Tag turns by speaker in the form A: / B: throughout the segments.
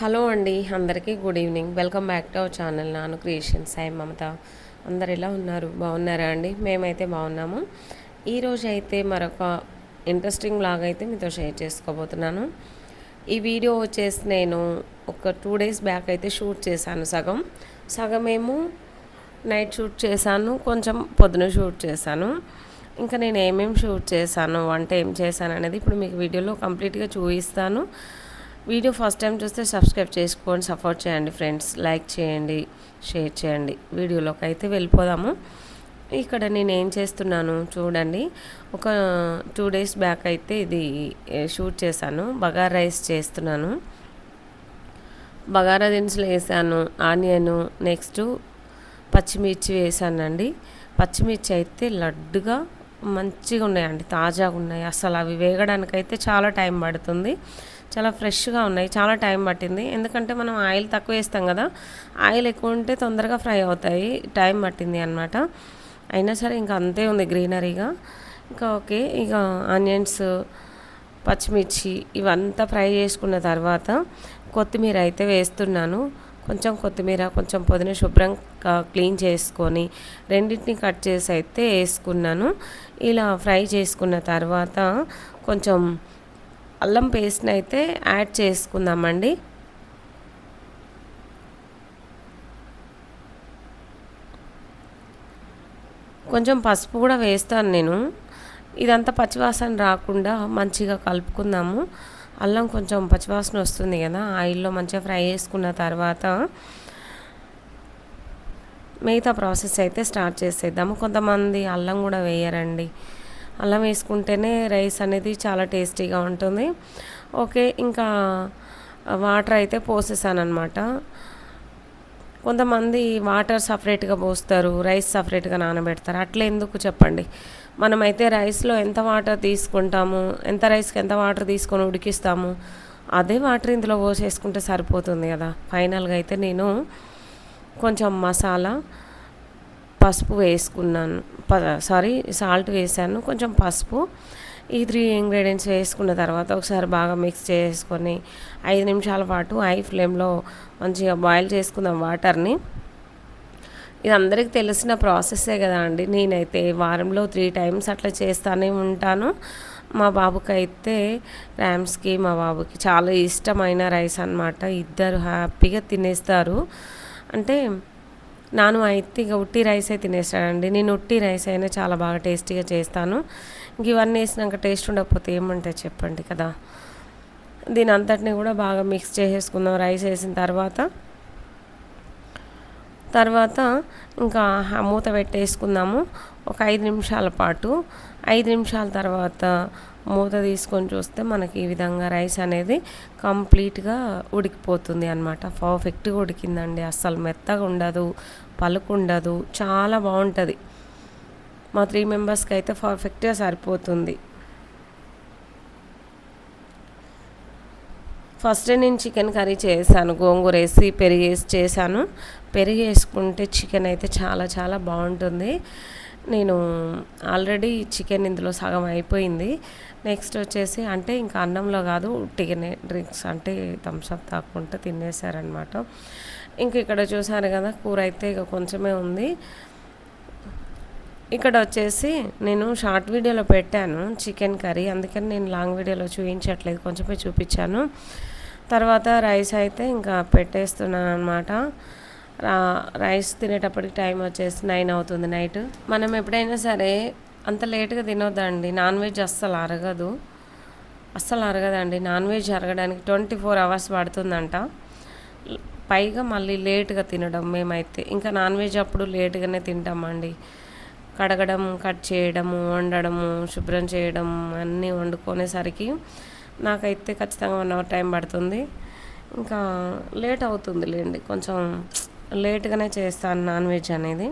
A: Hello అండి అందరికీ good evening. Welcome back to our channel Nanu creation Sai Mamata. అందరు ఎలా ఉన్నారు? బాగున్నారా అండి? మేమైతే బాగున్నాము. ఈరోజు అయితే మరొక ఇంట్రెస్టింగ్ బ్లాగ్ అయితే మీతో షేర్ చేసుకోబోతున్నాను. ఈ వీడియో వచ్చేసి నేను ఒక టూ డేస్ బ్యాక్ అయితే షూట్ చేశాను సగం. సగం ఏమో నైట్ షూట్ చేశాను కొంచెం పొద్దున షూట్ చేశాను. ఇంకా నేను ఏమేమి షూట్ చేశాను వంట ఏం చేశాను అనేది ఇప్పుడు మీకు వీడియోలో కంప్లీట్గా చూపిస్తాను. వీడియో ఫస్ట్ టైం చూస్తే సబ్స్క్రైబ్ చేసుకోండి సపోర్ట్ చేయండి ఫ్రెండ్స్. లైక్ చేయండి షేర్ చేయండి. వీడియోలోకి అయితే వెళ్ళిపోదాము. ఇక్కడ నేను ఏం చేస్తున్నాను చూడండి. ఒక టూ డేస్ బ్యాక్ అయితే ఇది షూట్ చేశాను. బగారా రైస్ చేస్తున్నాను. బగారా దినుసులు వేసాను ఆనియను నెక్స్ట్ పచ్చిమిర్చి వేసానండి. పచ్చిమిర్చి అయితే లడ్డుగా మంచిగా ఉన్నాయండి తాజాగా ఉన్నాయి అసలు అవి వేగడానికైతే చాలా టైం పడుతుంది. చాలా ఫ్రెష్గా ఉన్నాయి. చాలా టైం పట్టింది. ఎందుకంటే మనం ఆయిల్ తక్కువ వేస్తాం కదా ఆయిల్ ఎక్కువ ఉంటే తొందరగా ఫ్రై అవుతాయి. టైం పట్టింది అనమాట అయినా సరే ఇంకా అంతే ఉంది గ్రీనరీగా. ఇంకా ఓకే ఇక ఆనియన్స్ పచ్చిమిర్చి ఇవంతా ఫ్రై చేసుకున్న తర్వాత కొత్తిమీర అయితే వేస్తున్నాను. కొంచెం కొత్తిమీర కొంచెం పుదీనా శుభ్రం క్లీన్ చేసుకొని రెండింటిని కట్ చేసి అయితే వేసుకున్నాను. ఇలా ఫ్రై చేసుకున్న తర్వాత కొంచెం అల్లం పేస్ట్ని అయితే యాడ్ చేసుకుందామండి. కొంచెం పసుపు కూడా వేస్తాను నేను. ఇదంతా పచ్చివాసన రాకుండా మంచిగా కలుపుకుందాము. అల్లం కొంచెం పచ్చివాసన వస్తుంది కదా ఆయిల్లో మంచిగా ఫ్రై చేసుకున్న తర్వాత మిగతా ప్రాసెస్ అయితే స్టార్ట్ చేసేద్దాము. కొంతమంది అల్లం కూడా వేయరండి. అల్లం వేసుకుంటేనే రైస్ అనేది చాలా టేస్టీగా ఉంటుంది. ఓకే ఇంకా వాటర్ అయితే పోసేసాను అనమాట కొంతమంది వాటర్ సపరేట్గా పోస్తారు రైస్ సపరేట్గా నానబెడతారు. అట్లా ఎందుకు చెప్పండి? మనమైతే రైస్లో ఎంత వాటర్ తీసుకుంటాము ఎంత రైస్కి ఎంత వాటర్ తీసుకొని ఉడికిస్తాము అదే వాటర్ ఇందులో పోసేసుకుంటే సరిపోతుంది కదా. ఫైనల్గా అయితే నేను కొంచెం మసాలా పసుపు వేసుకున్నాను. ప సారీ సాల్ట్ వేసాను. కొంచెం పసుపు. ఈ త్రీ ఇంగ్రీడియంట్స్ వేసుకున్న తర్వాత ఒకసారి బాగా మిక్స్ చేసుకొని ఐదు నిమిషాల పాటు హై ఫ్లేమ్లో మంచిగా బాయిల్ చేసుకుందాం వాటర్ని ఇది అందరికీ తెలిసిన ప్రాసెస్సే కదా అండి. నేనైతే వారంలో త్రీ టైమ్స్ అట్లా చేస్తానే ఉంటాను. మా బాబుకి అయితే ర్యామ్స్కి మా బాబుకి చాలా ఇష్టమైన రైస్ అన్నమాట. ఇద్దరు హ్యాపీగా తినేస్తారు. అంటే నాను అయితే ఇక ఉట్టి రైసే తినేస్తాడండి. నేను ఉట్టి రైస్ అయినా చాలా బాగా టేస్టీగా చేస్తాను. ఇవన్నీ వేసినాక టేస్ట్ ఉండకపోతే ఏమంటే చెప్పండి కదా. దీని అంతటిని కూడా బాగా మిక్స్ చేసేసుకుందాం రైస్ వేసిన తర్వాత. తర్వాత ఇంకా మూత పెట్టేసుకుందాము. ఒక ఐదు నిమిషాల పాటు. ఐదు నిమిషాల తర్వాత మూత తీసుకొని చూస్తే మనకి ఈ విధంగా రైస్ అనేది కంప్లీట్గా ఉడికిపోతుంది అనమాట పర్ఫెక్ట్గా ఉడికిందండి. అస్సలు మెత్తగా ఉండదు పలుకుండదు. చాలా బాగుంటుంది. మా త్రీ మెంబర్స్కి అయితే పర్ఫెక్ట్గా సరిపోతుంది. ఫస్ట్ నేను చికెన్ కర్రీ చేశాను. గోంగూర వేసి పెరిగి వేసి చేశాను. పెరిగి వేసుకుంటే చికెన్ అయితే చాలా చాలా బాగుంటుంది. నేను ఆల్రెడీ చికెన్ ఇందులో సగం అయిపోయింది. నెక్స్ట్ వచ్చేసి అంటే ఇంకా అన్నంలో కాదు ఉట్టిగానే డ్రింక్స్ అంటే థమ్స్అప్ తాకుంటే తినేసారనమాట ఇంక ఇక్కడ చూసారు కదా కూర అయితే ఇక కొంచెమే ఉంది. ఇక్కడ వచ్చేసి నేను షార్ట్ వీడియోలో పెట్టాను చికెన్ కర్రీ. అందుకని నేను లాంగ్ వీడియోలో చూపించట్లేదు. కొంచెమే చూపించాను. తర్వాత రైస్ అయితే ఇంకా పెట్టేస్తున్నాను అనమాట రైస్ తినేటప్పటికి టైం వచ్చేసి నైన్ అవుతుంది నైట్. మనం ఎప్పుడైనా సరే అంత లేట్గా తినొద్దండి. నాన్ వెజ్ అస్సలు అరగదు. అస్సలు అరగదండి. నాన్ వెజ్ అరగడానికి ట్వంటీ ఫోర్ అవర్స్ పడుతుందంట. పైగా మళ్ళీ లేట్గా తినడం మేమైతే. ఇంకా నాన్ వెజ్ అప్పుడు లేట్గానే తింటామండి. కడగడం కట్ చేయడము వండడము శుభ్రం చేయడం అన్నీ వండుకునేసరికి నాకైతే ఖచ్చితంగా వన్ అవర్ టైం పడుతుంది. ఇంకా లేట్ అవుతుంది లేండి కొంచెం లేట్గానే చేస్తాను నాన్ వెజ్ అనేది.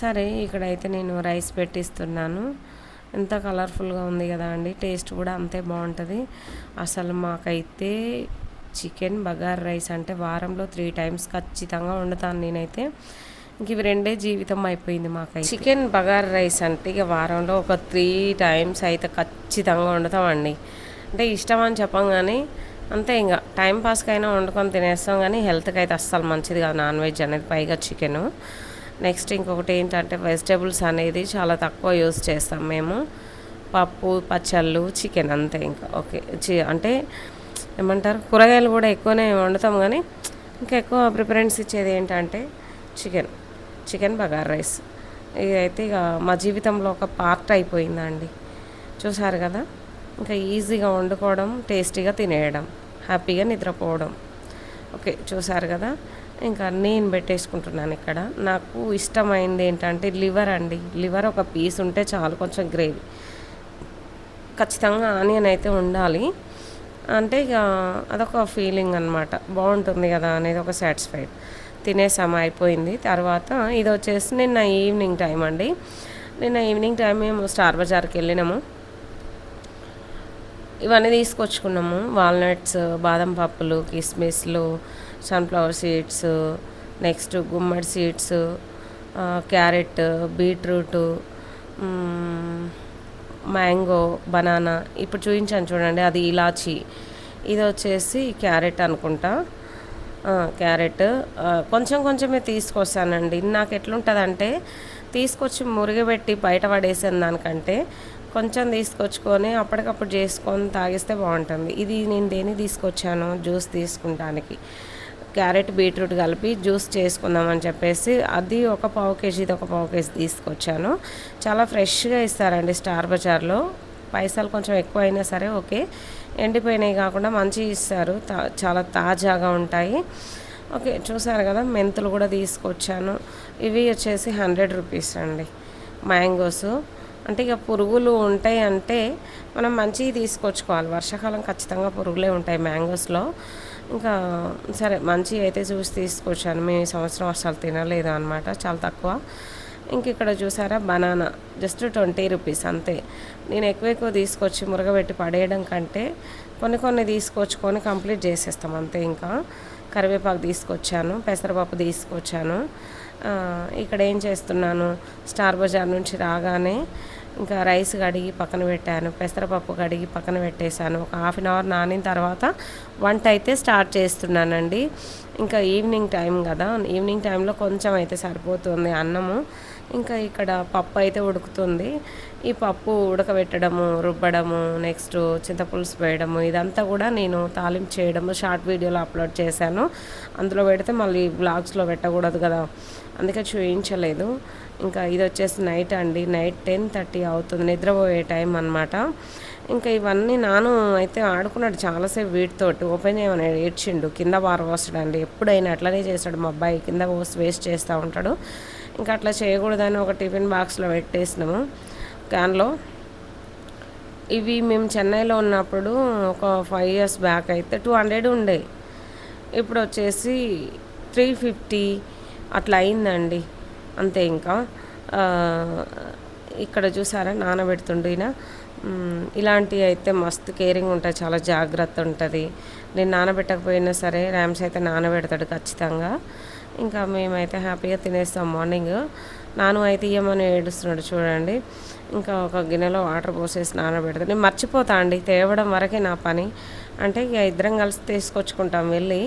A: సరే ఇక్కడైతే నేను రైస్ పెట్టిస్తున్నాను. ఎంత కలర్ఫుల్గా ఉంది కదా అండి. టేస్ట్ కూడా అంతే బాగుంటుంది. అసలు మాకైతే చికెన్ బగార్ రైస్ అంటే వారంలో త్రీ టైమ్స్ ఖచ్చితంగా వండుతాను నేనైతే. ఇవి రెండే జీవితం అయిపోయింది మాకు చికెన్ బగార్ రైస్ అంటే ఇక వారంలో ఒక త్రీ టైమ్స్ అయితే ఖచ్చితంగా వండుతామండి. అంటే ఇష్టం అని చెప్పం కానీ అంతే ఇంకా టైం పాస్కి అయినా వండుకొని తినేస్తాం కానీ హెల్త్కి అయితే అస్సలు మంచిది కాదు నాన్ వెజ్ అనేది పైగా చికెను. నెక్స్ట్ ఇంకొకటి ఏంటంటే వెజిటేబుల్స్ అనేది చాలా తక్కువ యూస్ చేస్తాం మేము. పప్పు పచ్చళ్ళు చికెన్ అంతే ఇంకా. ఓకే చి అంటే ఏమంటారు? కూరగాయలు కూడా ఎక్కువనే వండుతాం కానీ ఇంకా ఎక్కువ ప్రిఫరెన్స్ ఇచ్చేది ఏంటంటే చికెన్. Chicken bagar rice. ఇదైతే ఇక మా జీవితంలో ఒక పార్ట్ అయిపోయిందండి. చూసారు కదా? ఇంకా ఈజీగా వండుకోవడం టేస్టీగా తినేయడం హ్యాపీగా నిద్రపోవడం. ఓకే చూసారు కదా? ఇంకా నేను పెట్టేసుకుంటున్నాను ఇక్కడ. నాకు ఇష్టమైంది ఏంటంటే లివర్ అండి. లివర్ ఒక పీస్ ఉంటే చాలు కొంచెం గ్రేవీ. ఖచ్చితంగా ఆనియన్ అయితే ఉండాలి. అంటే ఇక అదొక ఫీలింగ్ అనమాట బాగుంటుంది కదా అనేది ఒక సాటిస్ఫైడ్. తినేసాము అయిపోయింది. తర్వాత ఇది వచ్చేసి నిన్న ఈవినింగ్ టైం అండి. నిన్న ఈవినింగ్ టైం మేము స్టార్ బజార్కి వెళ్ళినాము. ఇవన్నీ తీసుకొచ్చుకున్నాము. వాల్నట్స్ బాదం పప్పులు కిస్మిస్లు సన్ఫ్లవర్ సీడ్స్ నెక్స్ట్ గుమ్మడి seeds carrot beetroot mango banana. ఇప్పుడు చూపించాను చూడండి అది ఇలాచి. ఇది వచ్చేసి క్యారెట్ అనుకుంటా. క్యారెట్. కొంచెం కొంచెమే తీసుకొస్తానండి. నాకు ఎట్లుంటుందంటే తీసుకొచ్చి మురిగబెట్టి బయట పడేసిన దానికంటే కొంచెం తీసుకొచ్చుకొని అప్పటికప్పుడు చేసుకొని తాగిస్తే బాగుంటుంది. ఇది నేను దేని తీసుకొచ్చాను? జ్యూస్ తీసుకుంటానికి. క్యారెట్ బీట్రూట్ కలిపి జ్యూస్ చేసుకుందామని చెప్పేసి అది ఒక పావు కేజీ ఇది ఒక పావు కేజీ తీసుకొచ్చాను. చాలా ఫ్రెష్గా ఇస్తారండి స్టార్ బజార్లో. పైసలు కొంచెం ఎక్కువ అయినా సరే ఓకే. ఎండిపోయినవి కాకుండా మంచిగా ఇస్తారు. తా- చాలా తాజాగా ఉంటాయి. ఓకే చూసారు కదా మెంతులు కూడా తీసుకొచ్చాను. ఇవి వచ్చేసి హండ్రెడ్ రూపీస్ అండి మ్యాంగోస్. అంటే ఇక పురుగులు ఉంటాయి అంటే మనం మంచివి తీసుకొచ్చుకోవాలి. వర్షాకాలం ఖచ్చితంగా పురుగులే ఉంటాయి మ్యాంగోస్లో. ఇంకా సరే మంచి అయితే చూసి తీసుకొచ్చాను. మేము ఈ సంవత్సరం అసలు తినలేదు అనమాట చాలా తక్కువ. ఇంక ఇక్కడ చూసారా బనానా. జస్ట్ ట్వంటీ రూపీస్ అంతే. నేను ఎక్కువ ఎక్కువ తీసుకొచ్చి మురగబెట్టి పడేయడం కంటే కొన్ని కొన్ని తీసుకొచ్చుకొని కంప్లీట్ చేసేస్తాం అంతే ఇంకా. కరివేపాకు తీసుకొచ్చాను పెసరపప్పు తీసుకొచ్చాను. ఇక్కడ ఏం చేస్తున్నాను స్టార్ బజార్ నుంచి రాగానే ఇంకా రైస్ కడిగి పక్కన పెట్టాను పెసరపప్పు కడిగి పక్కన పెట్టేశాను. ఒక హాఫ్ అన్ అవర్ నానిన తర్వాత వంట అయితే స్టార్ట్ చేస్తున్నానండి. ఇంకా ఈవినింగ్ టైం కదా ఈవినింగ్ టైంలో కొంచెం అయితే సరిపోతుంది అన్నము. ఇంకా ఇక్కడ పప్పు అయితే ఉడుకుతుంది. ఈ పప్పు ఉడకబెట్టడము రుబ్బడము నెక్స్ట్ చింతపులుసు వేయడము ఇదంతా కూడా నేను తాలింపు చేయడము షార్ట్ వీడియోలో అప్లోడ్ చేశాను. అందులో పెడితే మళ్ళీ బ్లాగ్స్లో పెట్టకూడదు కదా. అందుకే చూపించలేదు ఇంకా ఇది వచ్చేసి నైట్ అండి. నైట్ టెన్ థర్టీ అవుతుంది. నిద్రపోయే టైం అనమాట ఇంకా ఇవన్నీ నాను అయితే ఆడుకున్నాడు చాలాసేపు వీటితోటి ఓపెన్ చేయమని ఏడ్చిండు. కింద పారవస్తాడండి ఎప్పుడైనా అట్లనే చేస్తాడు మా అబ్బాయి. కింద పోసి వేస్ట్ చేస్తూ ఉంటాడు. ఇంకా అట్లా చేయకూడదని ఒక టిఫిన్ బాక్స్లో పెట్టేసినాము. క్యాన్లో ఇవి మేము చెన్నైలో ఉన్నప్పుడు ఒక ఫైవ్ ఇయర్స్ బ్యాక్ అయితే టూ హండ్రెడ్ ఉండే. ఇప్పుడు వచ్చేసి త్రీ ఫిఫ్టీ అట్లా అయిందండి. అంతే ఇంకా. ఇక్కడ చూసారా నానబెడుతుండు ఈయన. ఇలాంటివి అయితే మస్తు కేరింగ్ ఉంటుంది చాలా జాగ్రత్త ఉంటుంది. నేను నానబెట్టకపోయినా సరే ర్యామ్స్ అయితే నానబెడతాడు ఖచ్చితంగా. ఇంకా మేమైతే హ్యాపీగా తినేస్తాం మార్నింగ్. నాను అయితే ఇయ్యమని ఏడుస్తున్నాడు చూడండి. ఇంకా ఒక గిన్నెలో వాటర్ పోసేసి నానబెడతాను నేను మర్చిపోతా అండి తేవడం వరకే నా పని. అంటే ఇక ఇద్దరం కలిసి తీసుకొచ్చుకుంటాం వెళ్ళి.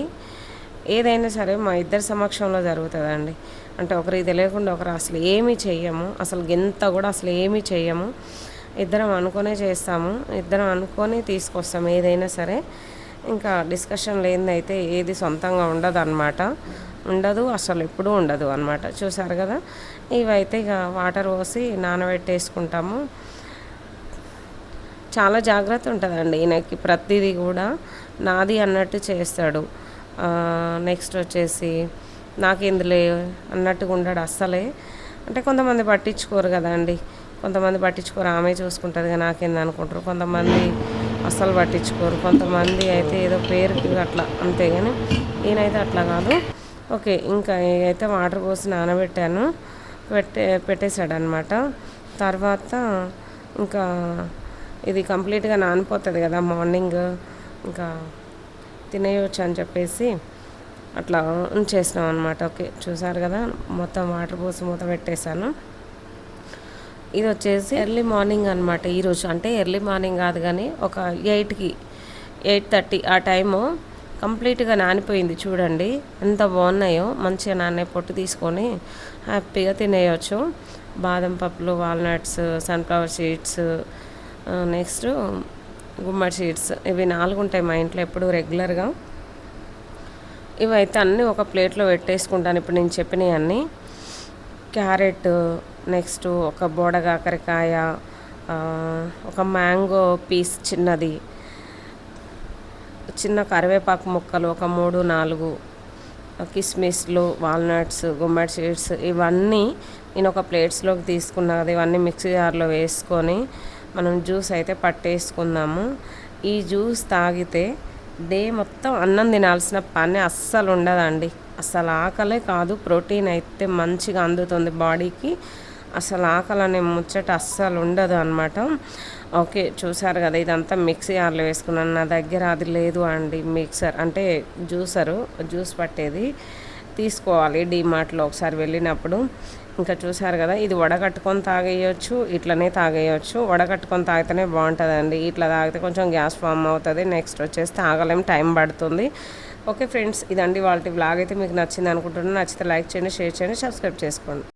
A: ఏదైనా సరే మా ఇద్దరి సమక్షంలో జరుగుతుందండి. అంటే ఒకరు ఇది లేకుండా ఒకరు అసలు ఏమీ చెయ్యము. అసలు గింత కూడా అసలు ఏమీ చెయ్యము. ఇద్దరం అనుకునే చేస్తాము. ఇద్దరం అనుకొని తీసుకొస్తాము ఏదైనా సరే. ఇంకా డిస్కషన్ లేనిదైతే ఏది సొంతంగా ఉండదు అనమాట ఉండదు అసలు ఎప్పుడూ ఉండదు అనమాట చూసారు కదా? ఇవైతే ఇక వాటర్ పోసి నానబెట్టేసుకుంటాము. చాలా జాగ్రత్త ఉంటుందండి ఈయనకి ప్రతిదీ కూడా. నాది అన్నట్టు చేస్తాడు. నెక్స్ట్ వచ్చేసి నాకేందులే అన్నట్టుగా ఉండడు అస్సలే. అంటే కొంతమంది పట్టించుకోరు కదండి. కొంతమంది పట్టించుకోరు ఆమె చూసుకుంటుంది నాకేంది అనుకుంటారు. కొంతమంది అస్సలు పట్టించుకోరు. కొంతమంది అయితే ఏదో పేరుకి అట్లా అంతే కానీ ఈయనైతే అట్లా కాదు. ఓకే ఇంకా అయితే వాటర్ పోసి నానబెట్టాను పెట్టే పెట్టేశాడు అనమాట తర్వాత ఇంకా ఇది కంప్లీట్గా నానిపోతుంది కదా మార్నింగ్ ఇంకా తినేయవచ్చు అని చెప్పేసి అట్లా ఉంచేసినాం అనమాట ఓకే చూసారు కదా మొత్తం వాటర్ పోసి మూత పెట్టేశాను. ఇది వచ్చేసి ఎర్లీ మార్నింగ్ అనమాట ఈరోజు. అంటే ఎర్లీ మార్నింగ్ కాదు కానీ ఒక ఎయిట్కి ఎయిట్ థర్టీ ఆ టైము కంప్లీట్గా నానిపోయింది చూడండి. ఎంత బాగున్నాయో. మంచిగా నానే పొట్టు తీసుకొని హ్యాపీగా తినేయచ్చు. బాదం పప్పులు వాల్నట్స్ సన్ఫ్లవర్ సీడ్స్ నెక్స్ట్ గుమ్మడి సీడ్స్. ఇవి నాలుగు ఉంటాయి మా ఇంట్లో ఎప్పుడు రెగ్యులర్గా. ఇవైతే అన్నీ ఒక ప్లేట్లో పెట్టేసుకుంటాను. ఇప్పుడు నేను చెప్పినవి అన్నీ. క్యారెట్ నెక్స్ట్ ఒక బోడగాకరకాయ ఒక మ్యాంగో పీస్ చిన్నది. చిన్న కరివేపాకు ముక్కలు ఒక మూడు నాలుగు కిస్మిస్లు వాల్నట్స్ గుమ్మడి సీడ్స్ ఇవన్నీ నేను ఒక ప్లేట్స్లోకి తీసుకున్నా కదా ఇవన్నీ మిక్సీ జార్లో వేసుకొని మనం జ్యూస్ అయితే పట్టేసుకుందాము. ఈ జ్యూస్ తాగితే డే మొత్తం అన్నం తినాల్సిన పని అస్సలు ఉండదండి. అసలు ఆకలే కాదు ప్రోటీన్ అయితే మంచిగా అందుతుంది బాడీకి. అసలు ఆకలి అనే ముచ్చట అస్సలు ఉండదు అనమాట ఓకే చూసారు కదా ఇదంతా మిక్సీ ఆర్లు వేసుకున్నాను. నా దగ్గర అది లేదు అండి మిక్సర్. అంటే జ్యూసరు జ్యూస్ పట్టేది. తీసుకోవాలి డీమార్ట్లో ఒకసారి వెళ్ళినప్పుడు. ఇంకా చూసారు కదా ఇది వడగట్టుకొని తాగేయచ్చు ఇట్లనే తాగేయచ్చు. వడగట్టుకొని తాగితేనే బాగుంటుందండి. ఇట్లా తాగితే కొంచెం గ్యాస్ ఫామ్ అవుతుంది. నెక్స్ట్ వచ్చేసి తాగలేం టైం పడుతుంది. ఓకే ఫ్రెండ్స్ ఇదండి వాళ్ళ బ్లాగ్ అయితే మీకు నచ్చింది అనుకుంటున్నాను. నచ్చితే లైక్ చేయండి షేర్ చేయండి సబ్స్క్రైబ్ చేసుకోండి.